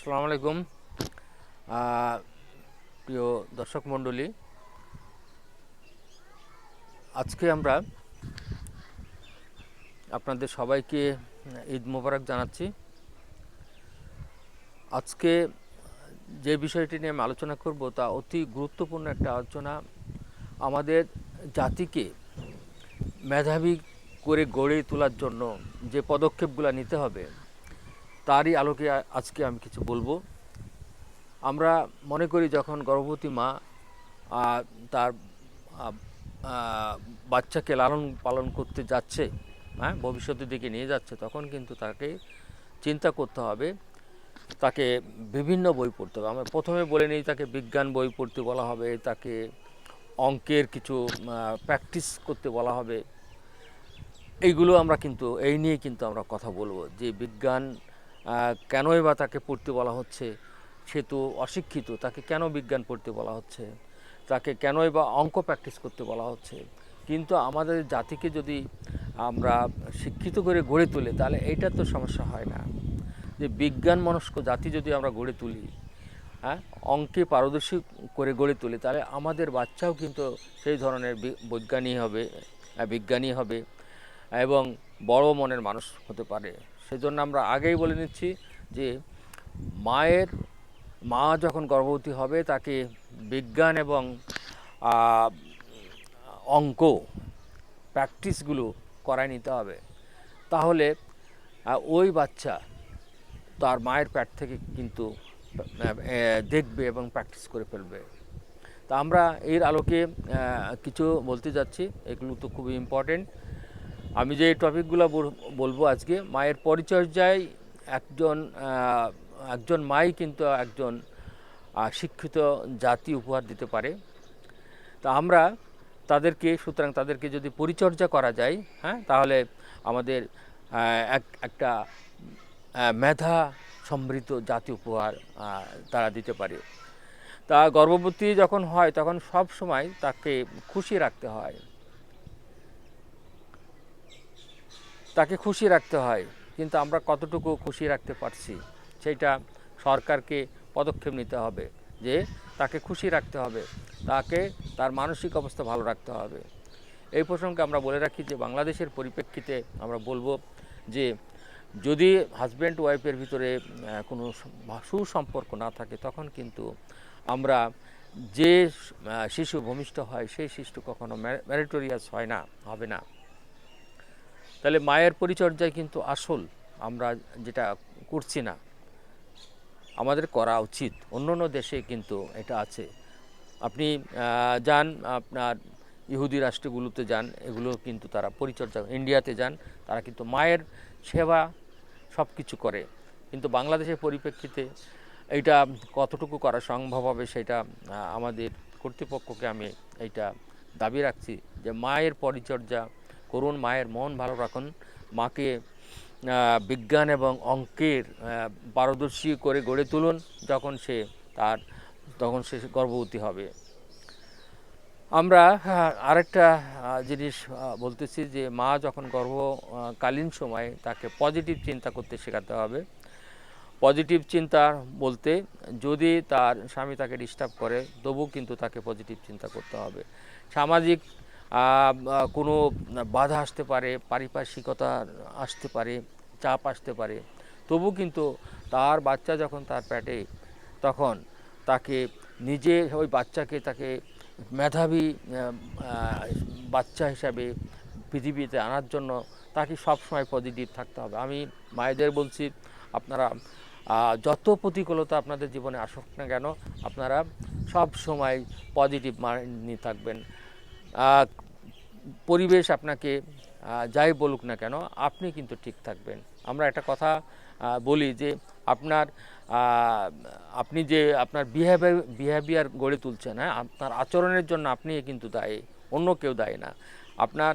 আসসালামু আলাইকুম। প্রিয় দর্শক মণ্ডলী, আজকে আমরা আপনাদের সবাইকে ঈদ মোবারক জানাচ্ছি। আজকে যে বিষয়টি নিয়ে আমি আলোচনা করব তা অতি গুরুত্বপূর্ণ একটা আলোচনা আমাদের জাতিকে মেধাবী করে গড়ে তোলার জন্য যে পদক্ষেপগুলো নিতে হবে তারই আলোকে আজকে আমি কিছু বলব। আমরা মনে করি যখন গর্ভবতী মা তার বাচ্চাকে লালন পালন করতে যাচ্ছে হ্যাঁ ভবিষ্যতের দিকে নিয়ে যাচ্ছে, তখন কিন্তু তাকে চিন্তা করতে হবে, তাকে বিভিন্ন বই পড়তে হবে। আমরা প্রথমে বলে নিই তাকে বিজ্ঞান বই পড়তে বলা হবে, তাকে অঙ্কের কিছু প্র্যাকটিস করতে বলা হবে। এইগুলো আমরা কিন্তু, এই নিয়ে কিন্তু আমরা কথা বলব যে বিজ্ঞান কেনই বা তাকে পড়তে বলা হচ্ছে? সে তো অশিক্ষিত, তাকে কেন বিজ্ঞান পড়তে বলা হচ্ছে? তাকে কেনই বা অঙ্ক প্র্যাকটিস করতে বলা হচ্ছে? কিন্তু আমাদের জাতিকে যদি আমরা শিক্ষিত করে গড়ে তুলি, তাহলে এইটা তো সমস্যা হয় না। যে বিজ্ঞান মনস্ক জাতি যদি আমরা গড়ে তুলি হ্যাঁ অঙ্কে পারদর্শী করে গড়ে তুলি, তাহলে আমাদের বাচ্চাও কিন্তু সেই ধরনের বৈজ্ঞানিক হবে বিজ্ঞানী হবে এবং বড় মনের মানুষ হতে পারে। সেজন্য আমরা আগেই বলে নিচ্ছি যে মায়ের, মা যখন গর্ভবতী হবে, তাকে বিজ্ঞান এবং অঙ্ক প্র্যাকটিসগুলো করায় নিতে হবে। তাহলে ওই বাচ্চা তার মায়ের প্যাট থেকে কিন্তু দেখবে এবং প্র্যাকটিস করে ফেলবে। তা আমরা এর আলোকে কিছু বলতে যাচ্ছি। এগুলো তো খুবই ইম্পর্টেন্ট আমি যে টপিকগুলো বলব আজকে, মায়ের পরিচর্যায় একজন একজন মাই কিন্তু একজন শিক্ষিত জাতি উপহার দিতে পারে। তা আমরা তাদেরকে, সুতরাং তাদেরকে যদি পরিচর্যা করা যায় হ্যাঁ তাহলে আমাদের এক, একটা মেধা সমৃদ্ধ জাতি উপহার তারা দিতে পারে। তা গর্ভবতী যখন হয়, তখন সব সময় তাকে খুশি রাখতে হয়। তাকে খুশি রাখতে হয়, কিন্তু আমরা কতটুকু খুশি রাখতে পারছি, সেইটা সরকারকে পদক্ষেপ নিতে হবে, যে তাকে খুশি রাখতে হবে, তাকে, তার মানসিক অবস্থা ভালো রাখতে হবে। এই প্রসঙ্গে আমরা বলে রাখি যে, বাংলাদেশের পরিপ্রেক্ষিতে আমরা বলব যে, যদি হাজব্যান্ড ওয়াইফের ভিতরে কোনো সুসম্পর্ক না থাকে, তখন কিন্তু আমরা যে শিশু ভূমিষ্ঠ হয়, সেই শিশু কখনো ম্যারিটোরিয়াস হয় না, হবে না। তাহলে মায়ের পরিচর্যায় কিন্তু আসল আমরা যেটা করছি না, আমাদের করা উচিত। অন্য অন্য দেশে কিন্তু এটা আছে। আপনি যান, আপনার ইহুদি রাষ্ট্রগুলোতে যান, এগুলো কিন্তু তারা পরিচর্যা, ইন্ডিয়াতে যান, তারা কিন্তু মায়ের সেবা সব কিছু করে। কিন্তু বাংলাদেশের পরিপ্রেক্ষিতে এইটা কতটুকু করা সম্ভব হবে সেটা আমাদের কর্তৃপক্ষকে আমি এইটা দাবি রাখছি যে মায়ের পরিচর্যা করুন মায়ের মন ভালো রাখুন মাকে বিজ্ঞান এবং অঙ্কের পারদর্শী করে গড়ে তুলুন যখন সে তার তখন সে গর্ভবতী হবে। আমরা হ্যাঁ, আরেকটা জিনিস বলতেছি যে মা যখন গর্ভকালীন সময়ে তাকে পজিটিভ চিন্তা করতে শেখাতে হবে। পজিটিভ চিন্তা বলতে যদি তার স্বামী তাকে ডিস্টার্ব করে তবু কিন্তু তাকে পজিটিভ চিন্তা করতে হবে। সামাজিক কোনো বাধা আসতে পারে, পারিপার্শ্বিকতা আসতে পারে, চাপ আসতে পারে। তবু কিন্তু তার বাচ্চা যখন তার প্যাটে তখন তাকে নিজে ওই বাচ্চাকে তাকে মেধাবী বাচ্চা হিসাবে পৃথিবীতে আনার জন্য তাকে সবসময় পজিটিভ থাকতে হবে। আমি মায়েদের বলছি, আপনারা যত প্রতিকূলতা আপনাদের জীবনে আসুক না কেন, আপনারা সব সময় পজিটিভ মাইন্ড নিয়ে থাকবেন। পরিবেশ আপনাকে যাই বলুক না কেন, আপনি কিন্তু ঠিক থাকবেন। আমরা একটা কথা বলি যে আপনার আপনি যে আপনার বিহেভিয়ার বিহেভিয়ার গড়ে তুলছেন হ্যাঁ আপনার আচরণের জন্য আপনি কিন্তু দায়ী, অন্য কেউ দায়ী না। আপনার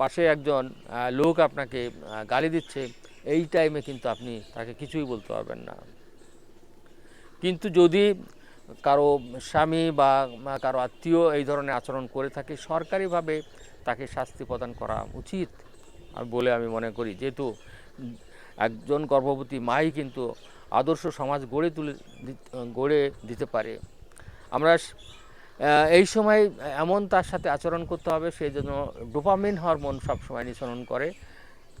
পাশে একজন লোক আপনাকে গালি দিচ্ছে, এই টাইমে কিন্তু আপনি তাকে কিছুই বলতে পারবেন না। কিন্তু যদি কারও স্বামী বা কারও আত্মীয় এই ধরনের আচরণ করে থাকে, সরকারিভাবে তাকে শাস্তি প্রদান করা উচিত। বলে আমি মনে করি, যেহেতু একজন গর্ভবতী মাই কিন্তু আদর্শ সমাজ গড়ে তুলে গড়ে দিতে পারে। আমরা এই সময় এমন তার সাথে আচরণ করতে হবে, সে যেন ডোপামিন হরমোন সবসময় নিঃসরণ করে,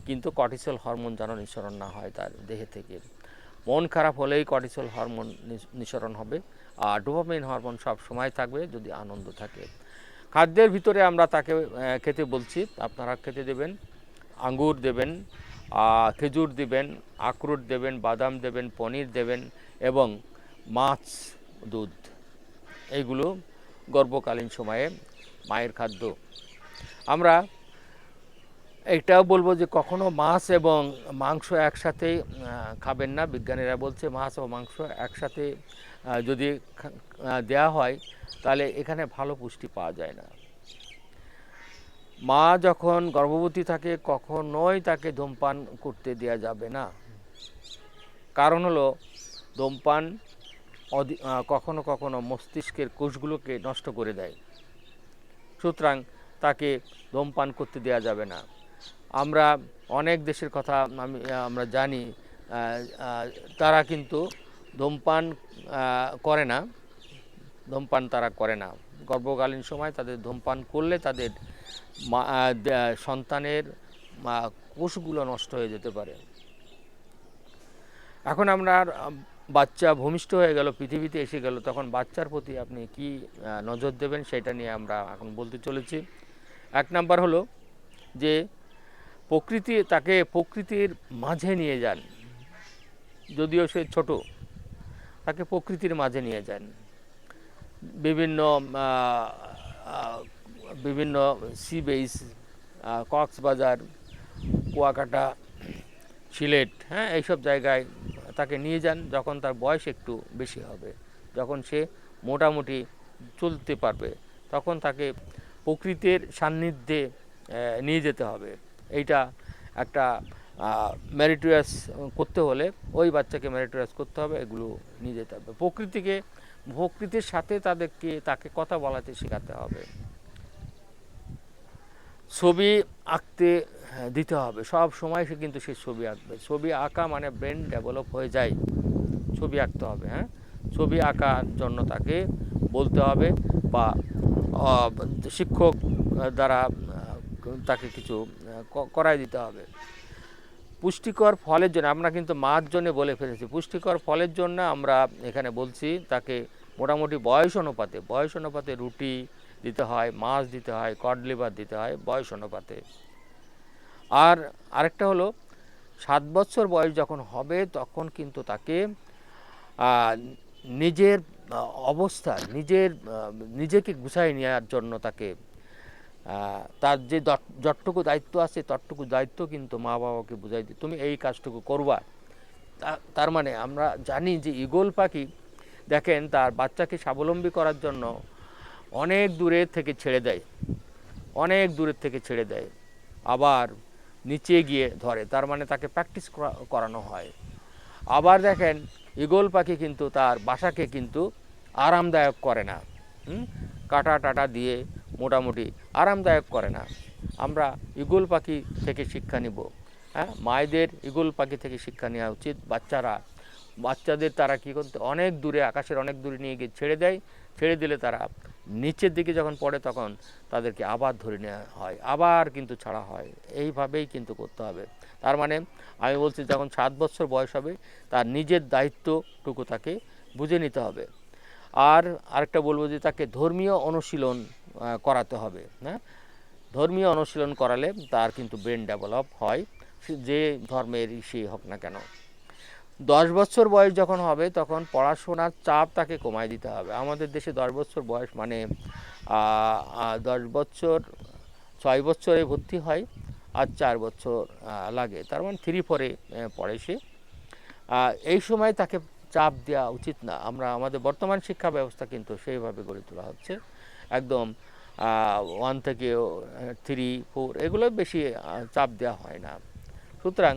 কিন্তু কর্টিসল হরমোন যেন নিঃসরণ না হয় তার দেহে থেকে। মন খারাপ হলেই কর্টিসল হরমোন নিঃসরণ হবে। ডোপামিন হরমোন সব সময় থাকবে যদি আনন্দ থাকে। খাদ্যের ভিতরে আমরা তাকে খেতে বলছি, আপনারা খেতে দেবেন, আঙ্গুর দেবেন খেজুর দেবেন, আখরোট দেবেন, বাদাম দেবেন, পনির দেবেন এবং মাছ, দুধ। এইগুলো গর্ভকালীন সময়ে মায়ের খাদ্য। আমরা এটাও বলব যে কখনো মাছ এবং মাংস একসাথে খাবেন না। বিজ্ঞানীরা বলছে মাছ ও মাংস একসাথে যদি দেয়া হয়, তাহলে এখানে ভালো পুষ্টি পাওয়া যায় না। মা যখন গর্ভবতী থাকে, কখনোই তাকে ধূমপান করতে দেওয়া যাবে না। কারণ হলো, ধূমপান কখনো কখনো মস্তিষ্কের কোষগুলোকে নষ্ট করে দেয়। সুতরাং তাকে ধূমপান করতে দেওয়া যাবে না। আমরা অনেক দেশের কথা আমি আমরা জানি তারা কিন্তু ধূমপান করে না। ধূমপান তারা করে না। গর্ভকালীন সময় তাদের ধূমপান করলে তাদের সন্তানের কোষগুলো নষ্ট হয়ে যেতে পারে। এখন আমরা বাচ্চা ভূমিষ্ঠ হয়ে গেল, পৃথিবীতে এসে গেল, তখন বাচ্চার প্রতি আপনি কি নজর দেবেন সেটা নিয়ে আমরা এখন বলতে চলেছি। এক নাম্বার হলো যে প্রকৃতি তাকে প্রকৃতির মাঝে নিয়ে যান। যদিও সে ছোট তাকে প্রকৃতির মাঝে নিয়ে যান। বিভিন্ন বিভিন্ন সি বেইস কক্সবাজার, কুয়াকাটা, সিলেট হ্যাঁ এইসব জায়গায় তাকে নিয়ে যান যখন তার বয়স একটু বেশি হবে। যখন সে মোটামুটি চলতে পারবে, তখন তাকে প্রকৃতির সান্নিধ্যে নিয়ে যেতে হবে। এইটা একটা ম্যারিটোরিয়াস করতে হলে ওই বাচ্চাকে ম্যারিটোরিয়াস করতে হবে, এগুলো নিয়ে যেতে হবে প্রকৃতিকে, প্রকৃতির সাথে তাদেরকে, তাকে কথা বলাতে শেখাতে হবে। ছবি আঁকতে দিতে হবে, সব সময় সে কিন্তু সে ছবি আঁকবে। ছবি আঁকা মানে ব্রেন ডেভেলপ হয়ে যায়, ছবি আঁকতে হবে হ্যাঁ? ছবি আঁকার জন্য তাকে বলতে হবে বা শিক্ষক দ্বারা তাকে কিছু করাই দিতে হবে। পুষ্টিকর ফলের জন্য, আমরা কিন্তু মার জন্য বলে ফেলেছি, পুষ্টিকর ফলের জন্য আমরা এখানে বলছি তাকে মোটামুটি বয়স অনুপাতে বয়স অনুপাতে রুটি দিতে হয়, মাছ দিতে হয় কডলিভার দিতে হয়, বয়স অনুপাতে। আর আরেকটা হলো, সাত বছর বয়স যখন হবে তখন কিন্তু তাকে নিজের অবস্থা, নিজের নিজেকে গুছাই নেওয়ার জন্য তাকে তার যে যত- যতটুকু দায়িত্ব আছে, ততটুকু দায়িত্ব কিন্তু মা বাবাকে বুঝাই দিই তুমি এই কাজটুকু করবা। তার মানে আমরা জানি যে ঈগল পাখি দেখেন তার বাচ্চাকে স্বাবলম্বী করার জন্য অনেক দূরে থেকে ছেড়ে দেয়। অনেক দূরের থেকে ছেড়ে দেয়। আবার নিচে গিয়ে ধরে। তার মানে তাকে প্র্যাকটিস করানো হয়। আবার দেখেন, ঈগল পাখি কিন্তু তার বাসাকে কিন্তু আরামদায়ক করে না? কাটা টাটা দিয়ে মোটামুটি আরামদায়ক করে না। আমরা ঈগল পাখি থেকে শিক্ষা নিব। হ্যাঁ মায়েদের ঈগল পাখি থেকে শিক্ষা নেওয়া উচিত। বাচ্চারা, বাচ্চাদের তারা কী করতে, অনেক দূরে, আকাশের অনেক দূরে নিয়ে গিয়ে ছেড়ে দেয়। ছেড়ে দিলে তারা নিচের দিকে যখন পড়ে তখন তাদেরকে আবার ধরে নেওয়া হয়। আবার কিন্তু ছাড়া হয়। এইভাবেই কিন্তু করতে হবে। তার মানে আমি বলছি, যখন সাত বছর বয়স হবে, তার নিজের দায়িত্বটুকু তাকে বুঝে নিতে হবে। আর আরেকটা বলব যে তাকে ধর্মীয় অনুশীলন করাতে হবে হ্যাঁ? ধর্মীয় অনুশীলন করালে তার কিন্তু ব্রেন ডেভেলপ হয় যে ধর্মেরই সে হোক না কেন। দশ বছর বয়স যখন হবে, তখন পড়াশোনার চাপ তাকে কমায় দিতে হবে। আমাদের দেশে দশ বছর বয়স মানে দশ বছর, ছয় বছরে ভর্তি হয় আর চার বছর লাগে। তার মানে থ্রি ফোরে পড়ে সে। এই সময় তাকে চাপ দেওয়া উচিত না। আমরা, আমাদের বর্তমান শিক্ষা ব্যবস্থা কিন্তু সেইভাবে গড়ে তোলা হচ্ছে। একদম ওয়ান থেকে থ্রি ফোর এগুলো বেশি চাপ দেওয়া হয় না। সুতরাং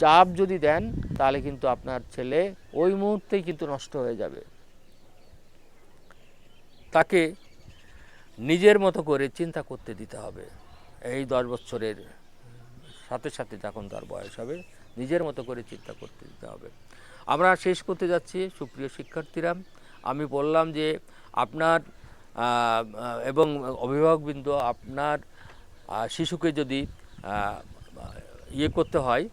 চাপ যদি দেন, তাহলে কিন্তু আপনার ছেলে ওই মুহূর্তেই কিন্তু নষ্ট হয়ে যাবে। তাকে নিজের মতো করে চিন্তা করতে দিতে হবে। এই দশ বছরের সাথে সাথে যখন তার বয়স হবে, নিজের মতো করে চিন্তা করতে দিতে হবে। আমরা শেষ করতে যাচ্ছি, সুপ্রিয় শিক্ষার্থীরা। আমি বললাম যে আপনার এবং অভিভাবকবৃন্দ আপনার শিশুকে যদি ইয়ে করতে হয়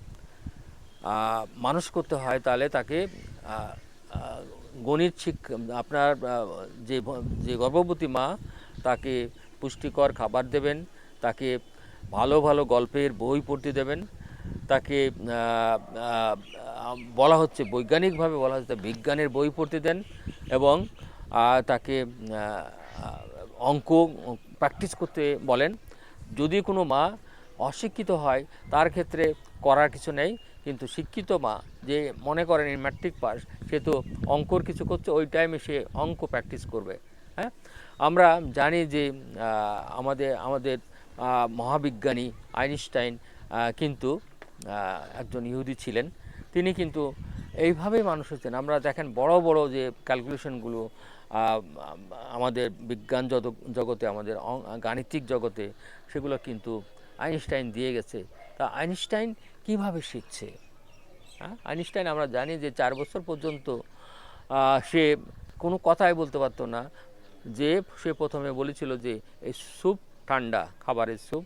মানুষ করতে হয়, তাহলে তাকে গণিত শিক্ষা আপনার যে যে গর্ভবতী মা, তাকে পুষ্টিকর খাবার দেবেন, তাকে ভালো ভালো গল্পের বই পড়তে দেবেন, তাকে বলা হচ্ছে, বৈজ্ঞানিকভাবে বলা হচ্ছে বিজ্ঞানের বই পড়তে দেন এবং তাকে অঙ্ক, প্র্যাকটিস করতে বলেন। যদি কোনো মা অশিক্ষিত হয়, তার ক্ষেত্রে করার কিছু নেই, কিন্তু শিক্ষিত মা যে মনে করেন ম্যাট্রিক পাস সে তো অঙ্কর কিছু করছে, ওই টাইমে সে অঙ্ক প্র্যাকটিস করবে হ্যাঁ? আমরা জানি যে আমাদের আমাদের মহাবিজ্ঞানী আইনস্টাইন কিন্তু একজন ইহুদি ছিলেন। তিনি কিন্তু এইভাবেই মানুষ হচ্ছেন। আমরা দেখেন বড় বড় যে ক্যালকুলেশনগুলো আমাদের বিজ্ঞান জগতে, আমাদের গাণিতিক জগতে, সেগুলো কিন্তু আইনস্টাইন দিয়ে গেছে। তা আইনস্টাইন কীভাবে শিখছে? হ্যাঁ? আইনস্টাইন আমরা জানি যে চার বছর পর্যন্ত সে কোনো কথাই বলতে পারতো না। যে সে প্রথমে বলেছিল যে, এই স্যুপ ঠান্ডা, খাবারের স্যুপ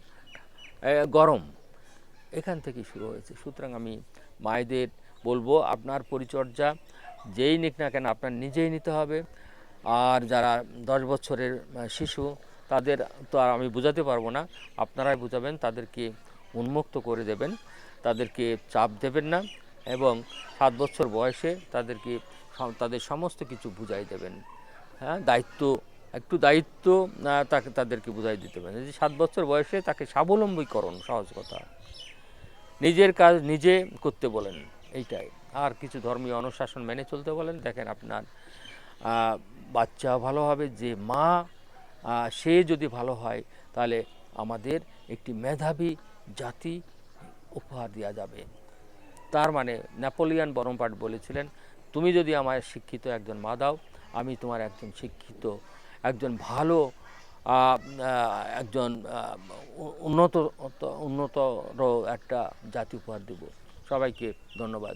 গরম। এখান থেকে শুরু হয়েছে। সুতরাং আমি মায়েদের বলব আপনার পরিচর্যা, যেই নিক না কেন আপনার নিজেই নিতে হবে। আর যারা দশ বছরের শিশু, তাদের তো আর আমি বোঝাতে পারব না। আপনারাই বোঝাবেন, তাদেরকে উন্মুক্ত করে দেবেন, তাদেরকে চাপ দেবেন না এবং সাত বছর বয়সে তাদেরকে তাদের সমস্ত কিছু বুঝাই দেবেন। হ্যাঁ দায়িত্ব, একটু দায়িত্ব তাকে, তাদেরকে বুঝাই দিতে পারেন যে সাত বছর বয়সে তাকে স্বাবলম্বীকরণ, সহজ কথা। নিজের কাজ নিজে করতে বলেন, এইটাই। আর কিছু ধর্মীয় অনুশাসন মেনে চলতে বলেন, দেখেন আপনার বাচ্চা ভালো হবে, যে মা সে যদি ভালো হয়, তাহলে আমাদের একটি মেধাবী জাতি উপহার দেওয়া যাবে। তার মানে নেপোলিয়ান বরমপাট বলেছিলেন, তুমি যদি আমায় শিক্ষিত একজন মা দাও, আমি তোমার একজন শিক্ষিত, একজন ভালো একজন উন্নত উন্নতর একটা জাতি উপহার দেব। সবাইকে ধন্যবাদ।